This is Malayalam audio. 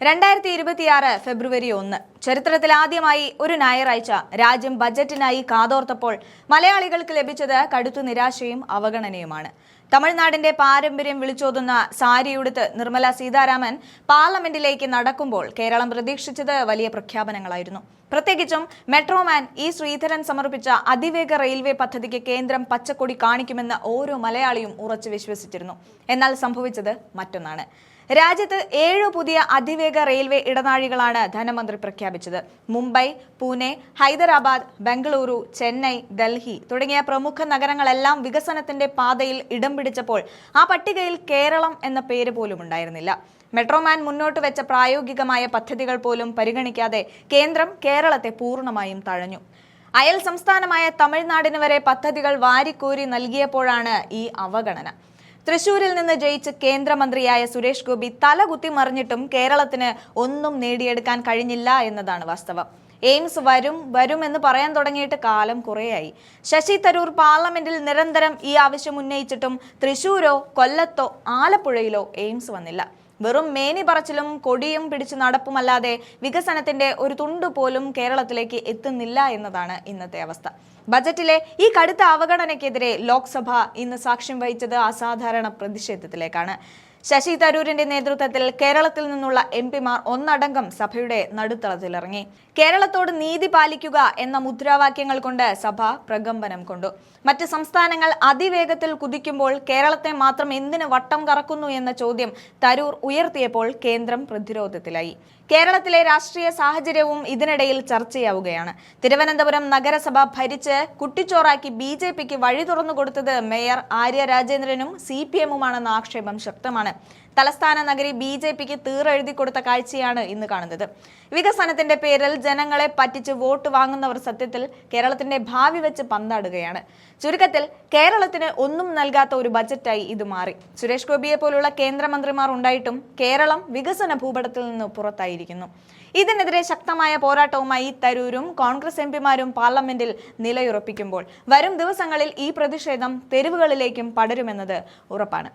രണ്ടായിരത്തി ഇരുപത്തിയാറ് ഫെബ്രുവരി ഒന്ന്. ചരിത്രത്തിൽ ആദ്യമായി ഒരു ഞായറാഴ്ച രാജ്യം ബജറ്റിനായി കാതോർത്തപ്പോൾ മലയാളികൾക്ക് ലഭിച്ചത് കടുത്തു നിരാശയും അവഗണനയുമാണ്. തമിഴ്നാടിന്റെ പാരമ്പര്യം വിളിച്ചോതുന്ന സാരിയുടുത്ത് നിർമ്മല സീതാരാമൻ പാർലമെന്റിലേക്ക് നടക്കുമ്പോൾ കേരളം പ്രതീക്ഷിച്ചത് വലിയ പ്രഖ്യാപനങ്ങളായിരുന്നു. പ്രത്യേകിച്ചും മെട്രോമാൻ ഇ ശ്രീധരൻ സമർപ്പിച്ച അതിവേഗ റെയിൽവേ പദ്ധതിക്ക് കേന്ദ്രം പച്ചക്കൊടി കാണിക്കുമെന്ന് ഓരോ മലയാളിയും ഉറച്ചു വിശ്വസിച്ചിരുന്നു. എന്നാൽ സംഭവിച്ചത് മറ്റൊന്നാണ്. രാജ്യത്ത് ഏഴ് പുതിയ അതിവേഗ റെയിൽവേ ഇടനാഴികളാണ് ധനമന്ത്രി പ്രഖ്യാപിച്ചത്. മുംബൈ പൂനെ ഹൈദരാബാദ് ബംഗളൂരു ചെന്നൈ ഡൽഹി തുടങ്ങിയ പ്രമുഖ നഗരങ്ങളെല്ലാം വികസനത്തിന്റെ പാതയിൽ ഇടം പിടിച്ചപ്പോൾ ആ പട്ടികയിൽ കേരളം എന്ന പേര് പോലും ഉണ്ടായിരുന്നില്ല. മെട്രോമാൻ മുന്നോട്ട് വെച്ച പ്രായോഗികമായ പദ്ധതികൾ പോലും പരിഗണിക്കാതെ കേന്ദ്രം കേരളത്തെ പൂർണമായും തഴഞ്ഞു. അയൽ സംസ്ഥാനമായ തമിഴ്നാടിന് വരെ പദ്ധതികൾ വാരിക്കോരി നൽകിയപ്പോഴാണ് ഈ അവഗണന. തൃശൂരിൽ നിന്ന് ജയിച്ച് കേന്ദ്രമന്ത്രിയായ സുരേഷ് ഗോപി തലകുത്തി മറിഞ്ഞിട്ടും കേരളത്തിന് ഒന്നും നേടിയെടുക്കാൻ കഴിഞ്ഞില്ല എന്നതാണ് വാസ്തവം. എയിംസ് വരും വരും എന്ന് പറയാൻ തുടങ്ങിയിട്ട് കാലം കുറേയായി. ശശി തരൂർ പാർലമെന്റിൽ നിരന്തരം ഈ ആവശ്യം ഉന്നയിച്ചിട്ടും തൃശൂരോ കൊല്ലത്തോ ആലപ്പുഴയിലോ എയിംസ് വന്നില്ല. വെറും മേനി പറച്ചിലും കൊടിയും പിടിച്ചു നടപ്പുമല്ലാതെ വികസനത്തിന്റെ ഒരു തുണ്ടു പോലും കേരളത്തിലേക്ക് എത്തുന്നില്ല എന്നതാണ് ഇന്നത്തെ അവസ്ഥ. ബജറ്റിലെ ഈ കടുത്ത അവഗണനയ്ക്കെതിരെ ലോക്സഭ ഇന്ന് സാക്ഷ്യം വഹിച്ചത് അസാധാരണ പ്രതിഷേധത്തിലേക്കാണ്. ശശി തരൂരിന്റെ നേതൃത്വത്തിൽ കേരളത്തിൽ നിന്നുള്ള എം പിമാർ ഒന്നടങ്കം സഭയുടെ നടുത്തളത്തിലിറങ്ങി. കേരളത്തോട് നീതി പാലിക്കുക എന്ന മുദ്രാവാക്യങ്ങൾ കൊണ്ട് സഭ പ്രകമ്പനം കൊണ്ടു. മറ്റ് സംസ്ഥാനങ്ങൾ അതിവേഗത്തിൽ കുതിക്കുമ്പോൾ കേരളത്തെ മാത്രം എന്തിന് വട്ടം കറക്കുന്നു എന്ന ചോദ്യം തരൂർ ഉയർത്തിയപ്പോൾ കേന്ദ്രം പ്രതിരോധത്തിലായി. കേരളത്തിലെ രാഷ്ട്രീയ സാഹചര്യവും ഇതിനിടയിൽ ചർച്ചയാവുകയാണ്. തിരുവനന്തപുരം നഗരസഭ ഭരിച്ച് കുട്ടിച്ചോറാക്കി ബി ജെ പിക്ക് വഴി തുറന്നു കൊടുത്തത് മേയർ ആര്യ രാജേന്ദ്രനും സി പി എമ്മുമാണെന്ന ആക്ഷേപം ശക്തമാണ്. തലസ്ഥാന നഗരി ബി ജെ പിക്ക് തീറെഴുതി കൊടുത്ത കാഴ്ചയാണ് ഇന്ന് കാണുന്നത്. വികസനത്തിന്റെ പേരിൽ ജനങ്ങളെ പറ്റിച്ച് വോട്ട് വാങ്ങുന്നവർ സത്യത്തിൽ കേരളത്തിന്റെ ഭാവി വെച്ച് പന്താടുകയാണ്. ചുരുക്കത്തിൽ കേരളത്തിന് ഒന്നും നൽകാത്ത ഒരു ബജറ്റായി ഇത് മാറി. സുരേഷ് ഗോപിയെ പോലുള്ള കേന്ദ്രമന്ത്രിമാർ ഉണ്ടായിട്ടും കേരളം വികസന ഭൂപടത്തിൽ നിന്ന് പുറത്തായിരിക്കുന്നു. ഇതിനെതിരെ ശക്തമായ പോരാട്ടവുമായി തരൂരും കോൺഗ്രസ് എംപിമാരും പാർലമെന്റിൽ നിലയുറപ്പിക്കുമ്പോൾ വരും ദിവസങ്ങളിൽ ഈ പ്രതിഷേധം തെരുവുകളിലേക്കും പടരുമെന്നത് ഉറപ്പാണ്.